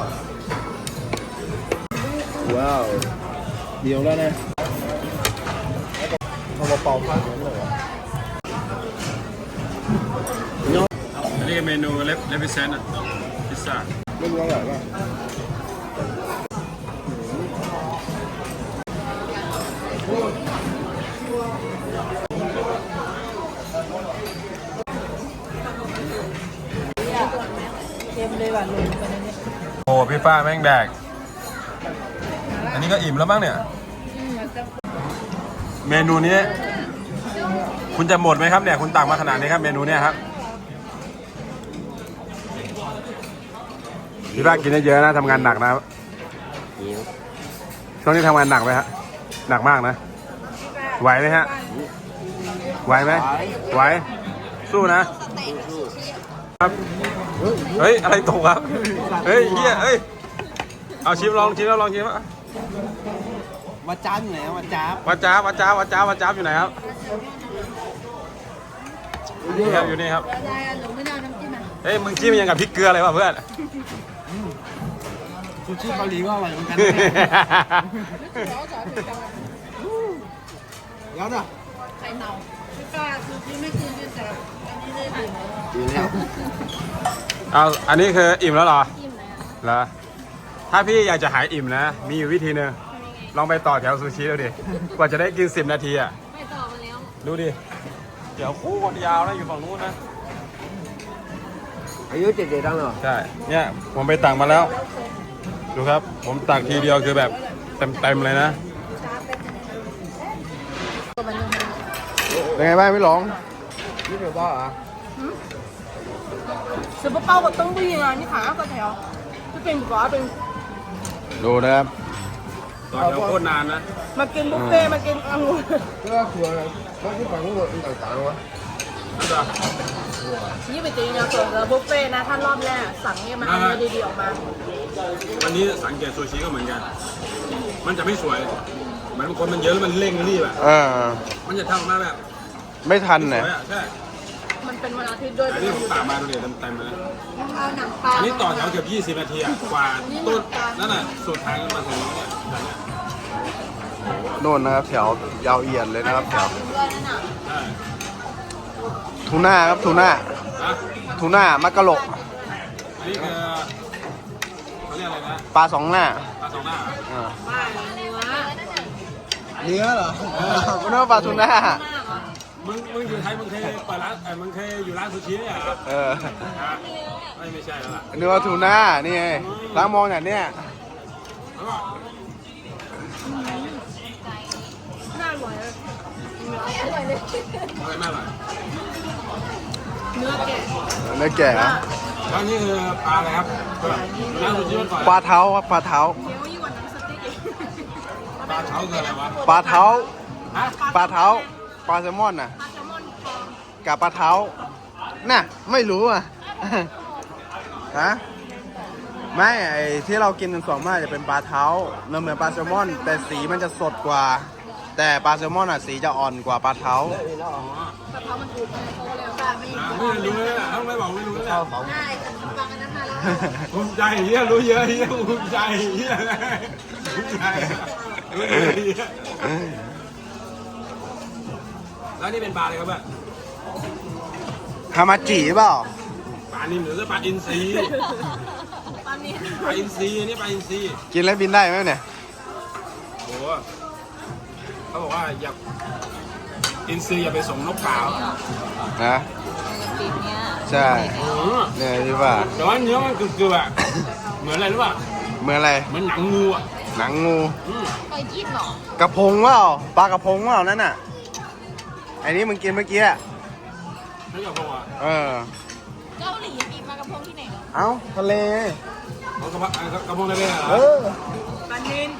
อะ ว้าว เดียวแล้วนะเอามาเป่าฟันเหมือนเลยอันนี้เมนูเลฟเลฟิเซนต์พิซซ่าไม่รู้อร่อยป่ะ พี่ฟ้าแม่งแดก อันนี้ก็อิ่มแล้วมั้งเนี่ย เมนูนี้ คุณจะหมดไหมครับเนี่ย คุณตักมาขนาดนี้ครับ เมนูเนี้ยครับ พี่ฟ้ากินเยอะนะทำงานหนักนะช่วงนี้ทำงานหนักไหมฮะ หนักมากนะ ไหวไหมฮะ ไหวไหม ไหว สู้นะครับ เฮ้ย อะไรตกครับ เฮ้ยเฮียเฮ้ย เอาชิมลองชิมแล้วลองชิมอะมาจ้าอยู่ไหนมาจ้าวัดจ้าบวัดจ้าบวัดจ้าบวัดจ้าบอยู่ไหนครับนี่ครับอยู่นี่ครับ ได้หนูไม่ได้น้ำจิ้มอะเฮ้ยมึงจิ้มยังกับพริกเกลือเลยวะเพื่อน ซูชิเกาหลีก็อร่อยเหมือนกันแล้วน่ะไข่เน่าไม่กล้าคือที่ไม่กินที่แต่อันนี้เลยดื่มดีแล้วเอาอันนี้คืออิ่มแล้วเหรอจิ้ม เลยอ่ะ เหรอ ถ้าพี่อยากจะหายอิ่มนะ มีอยู่วิธีหนึงลองไปต่อแถวซูชิดูดิ กว่าจะได้กิน 10 นาทีอ่ะ ไม่ต่อมาแล้ว ดูดิ เดี๋ยวคู่คนยาวนะอยู่ฝั่งนู้นนะ อายุเจ็ดเจ็ดตั้งเหรอ ใช่ เนี่ยผมไปตักมาแล้ว ดูครับ ผมตักทีเดียวคือแบบเต็มๆเลยนะ เป็นไงบ้างพี่หลง นี่เดี๋ยวบ้าอ่ะ 食不包个灯不一样，你看那个条， 这边不เป็น ดูนะครับ ต่อแถวโคตรนานนะ มากินบุฟเฟ่ต์มากินองุ่น ก็คืออะไรมันที่ฝั่งนู้นต่างๆวะ ยี่สิบตีเนี่ยส่วนเออบุฟเฟ่ต์นะถ้ารอบแรกสั่งเนี่ยมาเอาเนื้อดีๆออกมา วันนี้สังเกตซูชิก็เหมือนกัน มันจะไม่สวย เหมือนคนมันเยอะแล้วมันเร่งรีบอะ อ่า มันจะทำออกมาแบบ ไม่ทัน ส นะ วยอะใช่ มันเป็นวันอาทิตย์ด้วยอันนี้ผมตามมาดูเดี๋ยวเต็มๆเลยนะเอาหนังปลาอันนี้ต่อแถวเกือบ20นาทีอะกว่าต้นนั่นน่ะสุดทางมาถึงเนี่ยโน่นนะครับแถวยาวเอียดเลยนะครับแถวด้วยนั่นน่ะใช่ทูน่าครับทูน่านะทูน่ามักกะโหลกอันนี้คือเขาเรียกอะไรนะปลาสองหน้าปลาสองหน้าอ่าปลาเนื้อเนื้อเหรอคุณนึกว่าปลาทูน่า มึงมึงอยู่ไทยมึงเคยเปิดร้านเออมึงเคยอยู่ร้านซูชิเนี่ยเหรอเออฮะไม่ไม่ใช่แล้วล่ะนึกว่าทูน่านี่ไงล้างมองอย่างเนี้ยแล้วก็น่าอร่อยเลยอะไรไม่อร่อยเนื้อแกะเนื้อแก่แล้วนี่คือปลาอะไรครับร้านซูชิมันก่อนปลาเท้าครับปลาเท้าเคี้ยวยิ่งกว่าหนังสติ๊กอีกปลาเท้าคืออะไรวะปลาเท้า ฮะปลาเท้า ปลาแซลมอนน่ะ ปลาแซลมอนฟองกับปลาเท้า น่ะ ไม่รู้อะ ฮะ ไม่ไอที่เรากินกันส่วนมากจะเป็นปลาเท้ามันเหมือนปลาแซลมอน แต่สีมันจะสดกว่า แต่ปลาแซลมอนอะสีจะอ่อนกว่าปลาเท้ากะเพรามันถูกเลยโตแล้วปลาไม่อ่าไม่รู้เลยอะต้องไม่บอกไม่รู้เลยอะได้แต่ฟังอันนั้นมาแล้วภูมิใจเฮียรู้เยอะเฮียภูมิใจเฮียภูมิใจรู้เยอะเฮีย แล้วนี่เป็นปลาอะไรครับเนี่ยฮามาจิเปล่าปลานิ่มหรือปลาอินทรีปลาเนี้ยปลาอินทรีอันนี้ปลาอินทรีกินแล้วบินได้ไหมเนี่ยโอ้โหเขาบอกว่าอย่าอินทรีอย่าไปส่งนกเปล่านะปีเนี้ยใช่อืมเนี่ยที่ว่าแต่ว่าเนื้อมันกรึบๆอะเหมือนอะไรรู้ป่ะเหมือนอะไรเหมือนหนังงูอะหนังงูอืมไปยินหรอกระพงเปล่าปลากระพงเปล่านั่นน่ะ ไอ้นี่มึงกินเมื่อกี้อะไม่กับพวกอะเออ เกาหลีมีปลากระพงที่ไหนเหรอเอ้าทะเล เขากระพะกระพงทะเลเหรเออ อ ปลานิน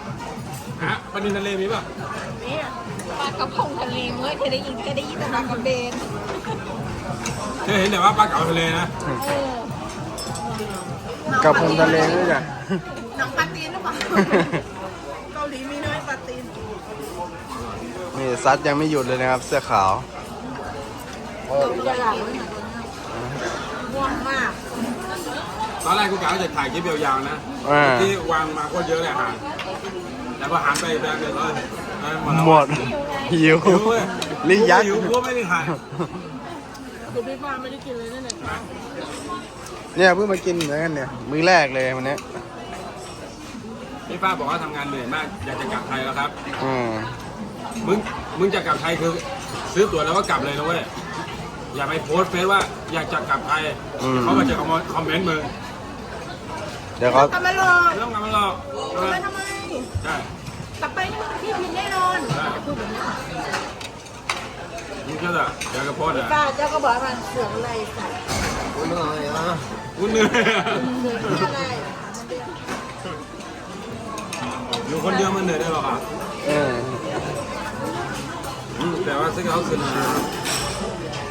ฮะปลานินทะเลมีป่ะเนี่ยปลากระพงทะเลเมื่อเคยได้ยินเคยได้ยินแต่ปลากระเบนเคยเห็นแต่ว่าปลาเก๋าทะเลนะเออ กระพงทะเลด้วยจ้ะหนังปลาตีนหรือเปล่า เกาหลีมีน้อยปลาตีน นี่ซัดยังไม่หยุดเลยนะครับ เสื้อขาวตัวใหญ่ม่วงมากปอนแรกกูกะว่าจะถ่ายคลิปยาวๆนะ อ่าที่วางมาโคตรเยอะเลยอาหารแต่พอหันไปแบงค์เลยเลยเอ้ยแล้วหมดหิวหิวเว้ยลิงยักษ์หิวกูก็ไม่ได้ถ่ายเนี่ยเพิ่งมากินเหมือนกันเนี่ย มื้อแรกเลยวันเนี้ยพี่ป้าบอกว่าทำงานเหนื่อยมากอยากจะกลับไทยแล้วครับ อืม มึงมึงจะกลับไทยคือ ซื้อตั๋วแล้วก็กลับเลยนะเว้ยอย่าไปโพสต์เฟซว่าอยากจะกลับไทยอืม เขามาจะคอมเมนต์มึงเดี๋ยวเขากลับมาหรอกไม่ต้องกลับมาหรอกกลับมาทำไม ใช่กลับไปนี่มันที่ผิดแน่นอนใช่พูดแบบนี้มึงก็จะอยากจะโพสต์อะป้าเจ้าก็บอกว่ามันเสือกอะไรใส่กูเหนื่อยอะกูเหนื่อยเสือกอะไรอยู่คนเดียวมันเหนื่อยได้หรอกอะเอออืม แต่ว่าซึ่งเขาคืนมา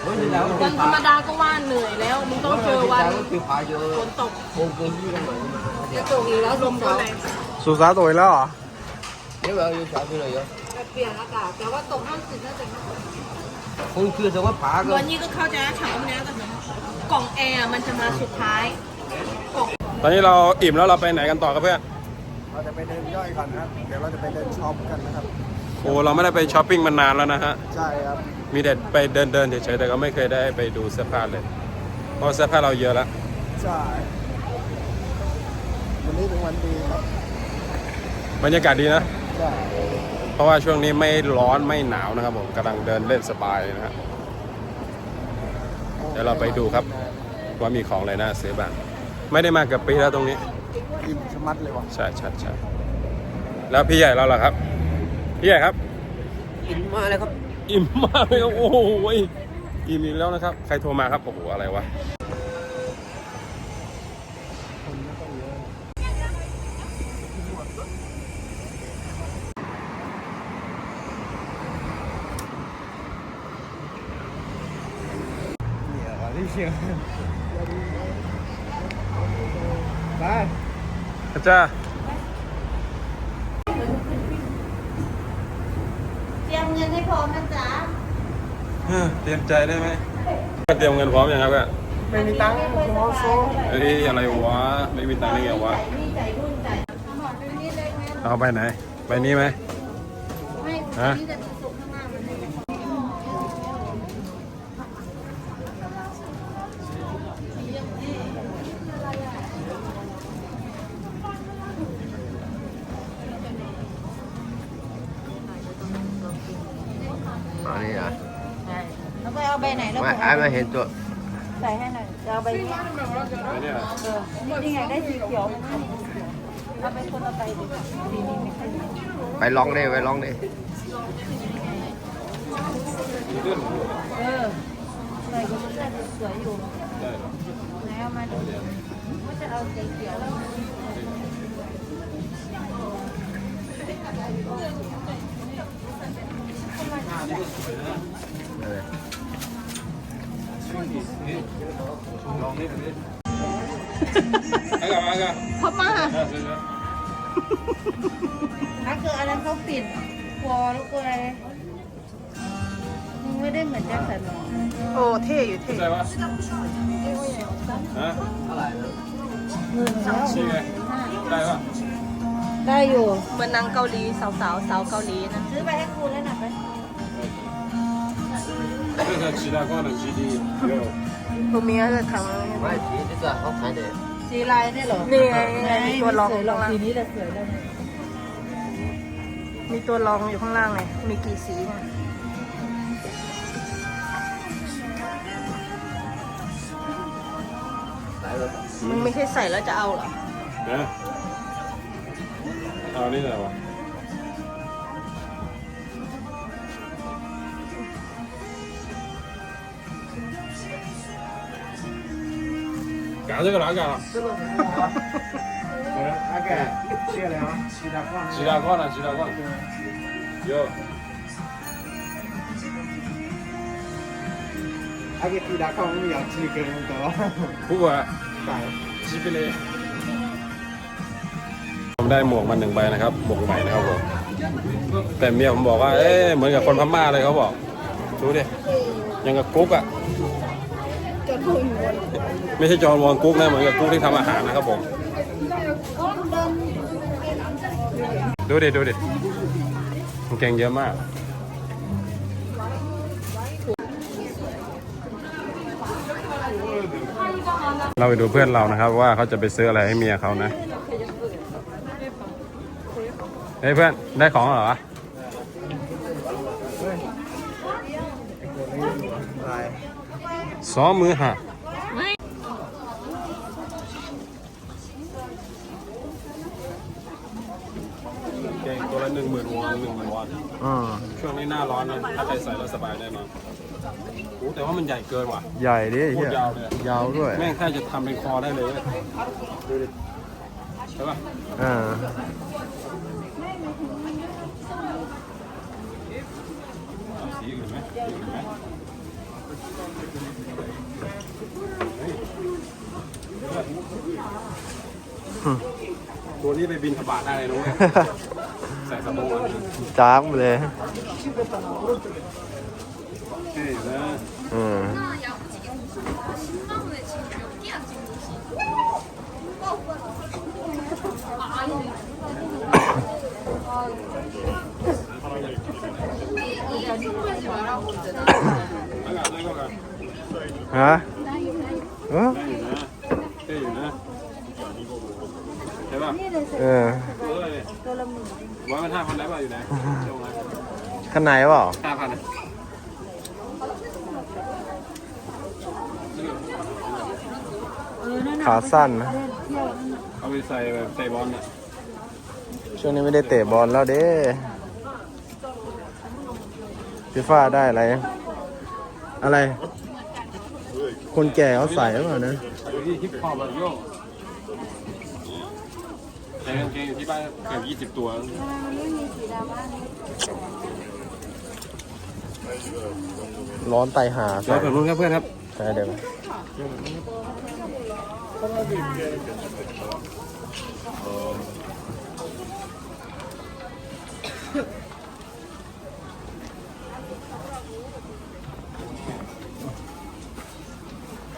วันธรรมดาก็ว่าเหนื่อยแล้วมึงต้องเจอวันคือพาเยอะฝนตกคงเกินที่กันหน่อยจะตกอีกแล้วลมก็แรงสุสาตัวอีกแล้วเหรอเดี๋ยวเราอยู่สาวที่ไหนเยอะเปลี่ยนอากาศแต่ว่าตกห้ามสิบน่าจะคงคือสมมติผาก็วันนี้ก็เข้าใจนะฉากวันนี้ก็เหมือนกล่องแอร์มันจะมาสุดท้ายกล่องตอนนี้เราอิ่มแล้วเราไปไหนกันต่อครับเพื่อนเราจะไปเดินย่อยก่อนนะครับ เดี๋ยวเราจะไปเดินช็อปกันนะครับ โอ้เราไม่ได้ไปช้อปปิ้งมานานแล้วนะฮะ ใช่ครับ มีแต่ไปเดินเดินๆเฉยๆแต่ก็ไม่เคยได้ไปดูเสื้อผ้าเลย เพราะเสื้อผ้าเราเยอะแล้วใช่ วันนี้เป็นวันดีครับ บรรยากาศดีนะ ใช่ เพราะว่าช่วงนี้ไม่ร้อนไม่หนาวนะครับผมกำลังเดินเล่นสบายนะฮะ เดี๋ยวเราไปดูครับ ว่ามีของอะไรน่าซื้อบ้าง ไม่ได้มาเกับปีแล้วตรงนี้ อิ่มชะมัดเลยว่ะ ใช่ใช่ใช่แล้วพี่ใหญ่เราล่ะครับ พี่ใหญ่ครับ อินมาเลยครับ อิ่มมากเลยครับโอ้โหอิ่มอีกแล้วนะครับ ใครโทรมาครับโอ้โหอะไรวะเนี่ยเหรอที่เชียงไป อาจารย์ เตรียมเงินให้พร้อมนะจ๊ะ เตรียมใจได้ไหมเตรียมเงินพร้อมยังครับเนี่ยไม่มีตังค์คุณหมอโซ่เอ้ยอะไรวะไม่มีตังค์ได้ไงวะนี่ใจรุ่นใจหมดเป็นนี่เลยไหมเอาไปไหน ไปนี้ไหมไม่ฮะ นี่จะมีสุกข้างหน้ามันให้ อันนี้อะ ใช่แล้วไป เอาใบไหนแล้วไม่ไอ้ไม่เห็นตัวใส่ให้หน่อยจะเอาใบนี้ไปเนี่ยเออนี่ไงได้สีเขียวมันให้เอาไปคนละใบดีกว่าสีนี้ไม่ค่อยดีไปลองดิไปลองดิเออใส่ก็มันได้สวยอยู่ได้เหรอไหนเอามาดูว่าจะเอาสีเขียว เออ ลองนี่ดูดิไอ้กับไอ้กับ พม่าได้ซื้อไหมถ้าเกิดอันนั้นเขาปิดกลัวแล้วกลัวอะไรมึงไม่ได้เหมือนแจ็คสันหรอโอ้เท่อยู่เท่ใช่ปะฮะหมื่นแล้วชี้ไงได้ปะได้อยู่ เหมือนนางเกาหลีสาวสาวสาวเกาหลีนะ ซื้อไปให้ครูแล้วหนักไหม 这个其他光的基地有 ผมมีอะไรทำอะไร ไม่สีที่จะเขาขายเด็ด สีลายได้หรอนี่ไงมีตัวรองข้างล่างสีนี้แหละสวยแล้วมีตัวรองอยู่ข้างล่างเลยมีกี่สีเนี่ย ขายแล้ว มึงไม่ใช่ใส่แล้วจะเอาเหรอ นะเอานี่ไหนวะ 搞这个哪搞？阿盖谢了啊，其他放其他罐呢？其他罐有。阿盖其他放我们要几个人的，不管 ใช่ จีไปเลยผมได้หมวกมาหนึ่งใบนะครับ หมวกใหม่นะครับผม แต่เมียผมบอกว่า เอ๊ะเหมือนกับคนพม่าเลยเขาบอก ดูดิ ยังกับกุ๊กอ่ะ จด ไม่ใช่จอห์นวอนกุ๊กนะเหมือนกับกุ๊กที่ทำอาหารนะครับผม ดูดิดูดิมันเก่งเยอะมาก เราไปดูเพื่อนเรานะครับ ว่าเขาจะไปซื้ออะไรให้เมียเขานะ เฮ้ยเพื่อนได้ของเหรอ อะไร ซ้อมมือหักเก่งตัวละหนึ่งหมื่นวอนหนึ่งหมื่นวอน อ่าช่วงนี้หน้าร้อนนะถ้าใครใส่แล้วสบายแน่นอนโอ้แต่ว่ามันใหญ่เกินว่ะ ใหญ่ดิโคเฮีตยรยาวเลยอะ ยาวด้วย แม่งแค่จะทำเป็นคอได้เลยอะดูดิใช่ป่ะอ่า เอาสีอื่นไหมสีอื่นไหม ตัวนี้ไปบินทบาทได้เลยนุ้ยใส่สบงอันนี้จ้ามเลยเท่อยู่นะอืมแล้วกันแล้วกัน ฮะเออได้อยู่นะเท่อยู่นะใช่ป่ะเออตัวเลยว่ามันห้าพันได้ป่ะอยู่ไหนตรงไหนข้างในเปล่าห้าพันขาสั้นนะเอาไปใส่แบบใส่บอลน่ะช่วงนี้ไม่ได้เตะบอลแล้วเด้พี่ฟ้าได้อะไร อะไร คนแก่เขาใส่หรือเปล่านะอยู่ที่ฮิปฮอปแบบโยกแต่กางเกงอยู่ที่บ้านเกือบยี่สิบตัว ร้อนไตหาเดี๋ยวถึงนู้นครับเพื่อนครับใช่เดี๋ยว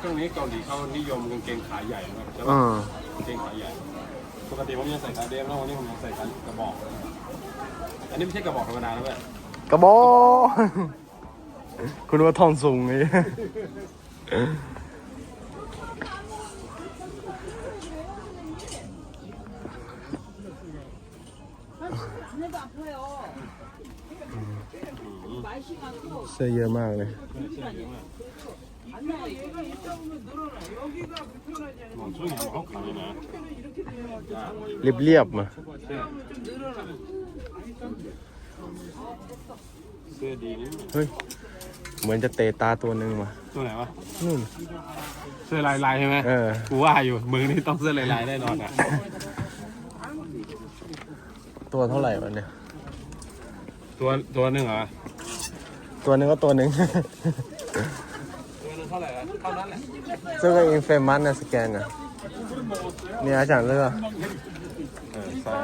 ช่วงนี้เกาหลีเขานิยมกางเกงขาใหญ่มากใช่อ่าปะกางเกงขาใหญ่ ปกติผมยังใส่ขาเดฟแล้ววันนี้ผมยังใส่ขากระบอกเลยอันนี้ไม่ใช่กระบอกธรรมดานะเว้ยกระบอก คุณว่าทองสูงไงเสื้อเยอะมากเลยมองช่วยงานเขาขายนะ เรียบเรียบๆมาเสื้อดีนี่เฮ้ย เหมือนจะเตะตาตัวหนึ่งมาตัวไหนวะนู่นเสื้อลายลายๆใช่ไหมเออกูว่าอยู่มึงนี่ต้องเสื้อลายลายๆแน่นอนอะตัวเท่าไหร่วะเนี่ย ตัวตัวหนึ่งเหรอ ตัวหนึ่งก็ตัวหนึ่งตัวหนึ่ง เท่าไหร่อะเท่านั้นแหละ ซึ่งก็อินเฟมัสนะสแกนนะเนี่ยอาจารย์เลือก เออใช่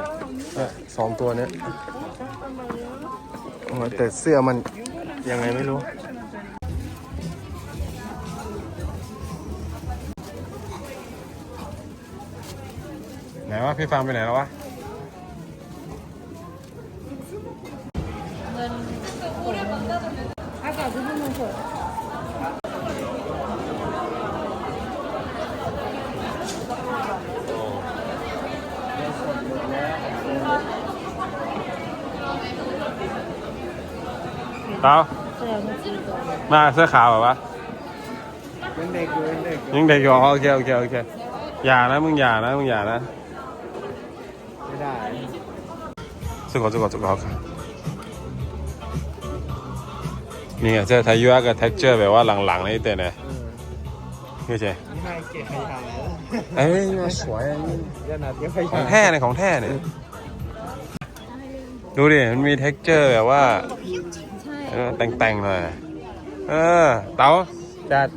เออสองตัวเนี้ยโอ้ยแต่เสื้อมันยังไงไม่รู้ ไหนวะพี่ฟังไปไหนแล้ววะ 아까 그분은 저 เต้ามาเสื้อขาวเหรอวะเป็นเด็กอยู่เป็นเด็กยังเด็กอยู่อ๋อโอเคโอเคโอเคอย่านะมึงอย่านะมึงอย่านะไม่ได้สุกสุกสุกนี่ไงเสื้อไทยยัวกับเท็กเจอร์แบบว่าหลังๆนี่เต้เนี่ยไม่ใช่นี่นายเก่งขยันแล้วเอ้ยมาสวยอันนี้ขนาดเดียวขขยัอนงแท้เนี่ยของแท้เนี่ยดูดิมันมี t e x t อร์แบบว่า เออแต่งๆหน่อยเออเต๋าจัด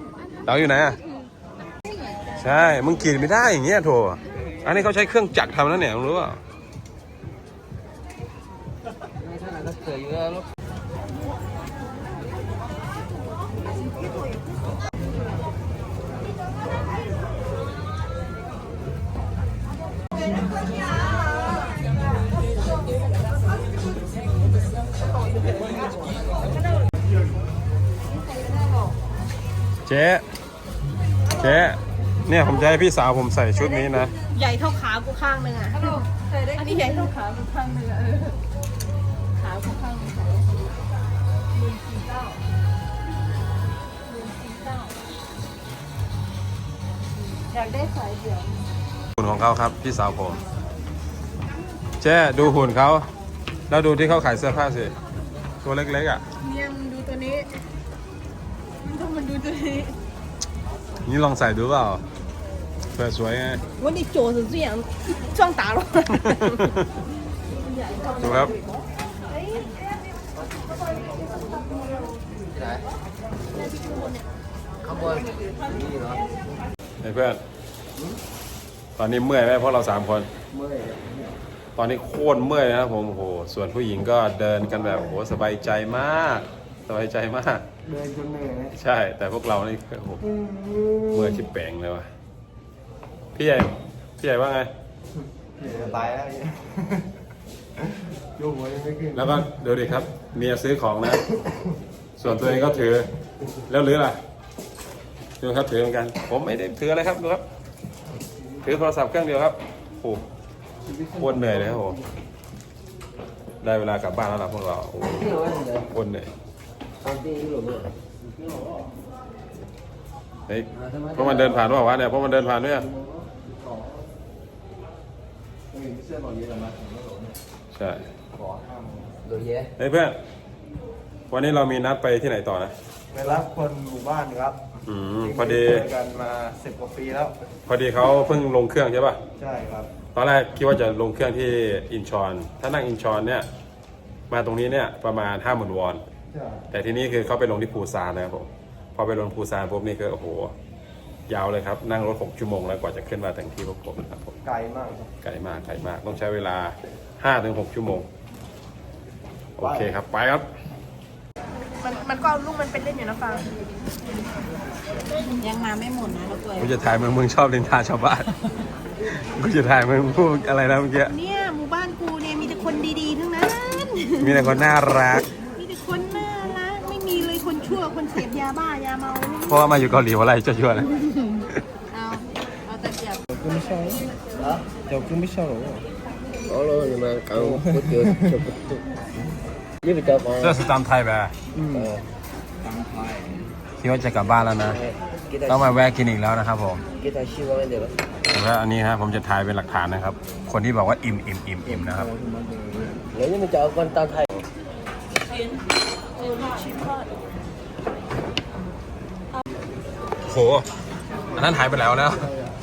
เต๋าอยู่ไหนอะใช่มึงกรีดไม่ได้อย่างเงี้ยโถอันนี้เขาใช้เครื่องจักรทำนั่นเนี่ยมึงรู้เปล่าเจ๊เจ๊เนี่ยผมจะให้พี่สาวผมใส่ชุดนี้นะ ใหญ่เท่าขากูข้างหนึ่งอะ อันนี้ใหญ่เท่าขากูข้างหนึ่งอะเออขากูข้างหนึ่งหมื่นสี่เก้าหมื่นสี่เก้าอยากได้สายเดี่ยว หุ่นของเขาครับพี่สาวผมเจ๊ดูหุ่นเขาแล้วดูที่เขาขายเสื้อผ้าสิตัวเล็กๆอะ เนี่ยมึงดูตัวนี้ มึงต้องมันดูตัวนี้ นี่ลองใส่ดูเปล่าเผื่อสวยไง 我你脚是这样撞打了。 ดูครับ ที่ไหนข้างบนนี่เหรอ เฮ้ยเพื่อน ตอนนี้เมื่อยไหมเพราะเราสามคน เมื่อย ตอนนี้โคตรเมื่อยนะครับผมโอ้โห ส่วนผู้หญิงก็เดินกันแบบโอ้โหสบายใจมาก สบายใจมาก เดินจนเหนื่อยนะใช่ แต่พวกเรานี่โอ้โหเมื่อยชิบแปงเลยว่ะพี่ใหญ่พี่ใหญ่ว่าไงจะตายแล้วโยกหัวยังไม่ขึ้นแล้วก็ดูดิครับ เมียซื้อของนะ ส่วนตัวเองก็ถือ แล้วหรือล่ะดูครับถือเหมือนกัน ผมไม่ได้ถืออะไรครับดูครับ ถือโทรศัพท์เครื่องเดียวครับโอ้โหโคตรเหนื่อยเลยครับผมได้เวลากลับบ้านแล้วล่ะพวกเราโอ้โหเที่ยวไว้ไหนโคตรเหนื่อยตอนตีหลุม เลยเฮ้ยพวกมันเดินผ่านว่าวะเนี่ยพวกมันเดินผ่านด้วยอะใช่โดยแย่เฮ้ยเพื่อนวันนี้เรามีนัดไปที่ไหนต่อนะไปรับคนหมู่บ้านครับอืมพอดีเจกันมาสิบกว่าปีแล้ว พอดีเขาเพิ่งลงเครื่องใช่ป่ะใช่ครับตอนแรกคิดว่าจะลงเครื่องที่อินชอน ถ้านั่งอินชอนเนี่ย มาตรงนี้เนี่ยประมาณห้าหมื่นวอนใช่ แต่ทีนี้คือเขาไปลงที่ปูซานนะครับผมพอไปลงปูซานปุ๊บนี่คือโอ้โหยาวเลยครับ นั่งรถหกชั่วโมงแล้วกว่าจะขึ้นมาถึงที่พวกผมนะครับผมไกลมากครับไกลมากไกลมากต้องใช้เวลาห้าถึงหกชั่วโมง โอเคครับ ไปครับ มันมันก็เอาลูกมันเป็นเล่นอยู่นะฟังยังมาไม่หมดนะเราตัวกูจะถ่ายมึงมึงชอบลินทาชาวบ้านกูจะถ่ายมึงพูดอะไรนะเมื่อกี้เนี่ยหมู่บ้านกูเนี่ยมีแต่คนดีๆทั้งนั้น มีแต่คนน่ารัก เสพยาบ้ายาเมาเพราะว่ามาอยู่เกาหลีเพราะอะไรจะยั่วเลยเอาเอาแต่เจ็บ 금샤 로? 야 금샤 로. 얼어นี่เป็นเจ้.าของ.เสื้อสแตมป์ไทยแบบคิดว่าจะกลับบ้านแล้วนะ ต้องมาแวะกินอีกแล้วนะครับผม 기다 시원한 데 가. แล้วอันนี้นะผมจะถ่ายเป็นหลักฐานนะครับ คนที่บอกว่าอิ่มอิ่มอิ่มอิ่มนะครับแล้วนี่มันจะเอา왜냐면 저건ไทย. โห อันนั้นหายไปแล้วแล้ว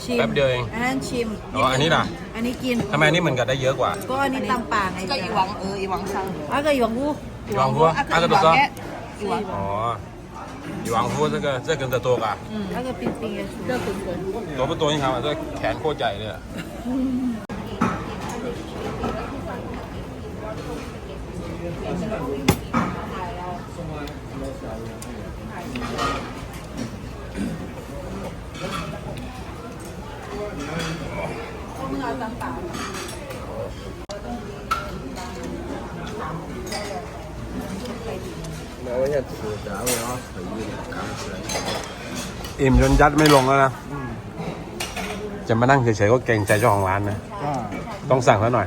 ชิม แป๊บเดียวเอง อันนั้นชิม อ๋ออันนี้ล่ะ อันนี้กิน ทำไมอันนี้เหมือนกับได้เยอะกว่า ก็อันนี้ตำป่าไงก็อีหวังเอออีหวังซังอ่ะก็อีหวังกู อีหวังกูอ่ะก็ตัวก็ อีหวัง อ๋ออีหวังพูด这个这跟着多啊 อืมแล้วก็ปิ้งปิ้งๆเลือกปิ้งปิ้ง ตัวเป็นตัวนี่ครับ这แขนโคตรใหญ่เลยอะ อิ่มจนยัดไม่ลงแล้วนะ จะมานั่งเฉยๆก็เกรงใจเจ้าของร้านนะ ต้องสั่งแล้วหน่อย